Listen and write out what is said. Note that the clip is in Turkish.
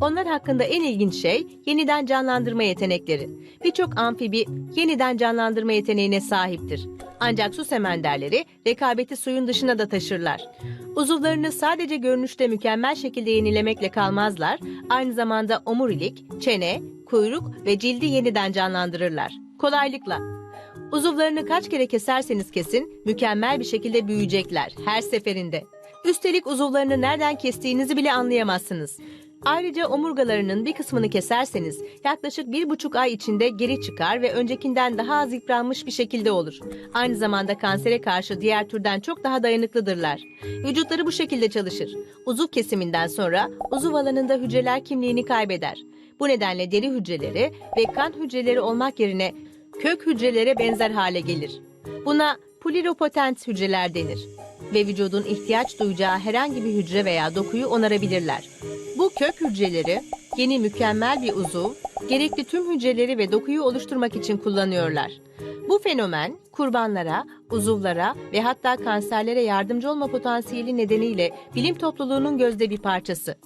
Onlar hakkında en ilginç şey yeniden canlandırma yetenekleri. Birçok amfibi yeniden canlandırma yeteneğine sahiptir. Ancak su semenderleri rekabeti suyun dışına da taşırlar. Uzuvlarını sadece görünüşte mükemmel şekilde yenilemekle kalmazlar, aynı zamanda omurilik, çene, kuyruk ve cildi yeniden canlandırırlar. Kolaylıkla. Uzuvlarını kaç kere keserseniz kesin mükemmel bir şekilde büyüyecekler her seferinde. Üstelik uzuvlarını nereden kestiğinizi bile anlayamazsınız. Ayrıca omurgalarının bir kısmını keserseniz yaklaşık bir buçuk ay içinde geri çıkar ve öncekinden daha az yıpranmış bir şekilde olur. Aynı zamanda kansere karşı diğer türden çok daha dayanıklıdırlar. Vücutları bu şekilde çalışır. Uzuv kesiminden sonra uzuv alanında hücreler kimliğini kaybeder. Bu nedenle deri hücreleri ve kan hücreleri olmak yerine kök hücrelere benzer hale gelir. Buna pluripotent hücreler denir ve vücudun ihtiyaç duyacağı herhangi bir hücre veya dokuyu onarabilirler. Bu kök hücreleri yeni mükemmel bir uzuv, gerekli tüm hücreleri ve dokuyu oluşturmak için kullanıyorlar. Bu fenomen kurbanlara, uzuvlara ve hatta kanserlere yardımcı olma potansiyeli nedeniyle bilim topluluğunun gözde bir parçası.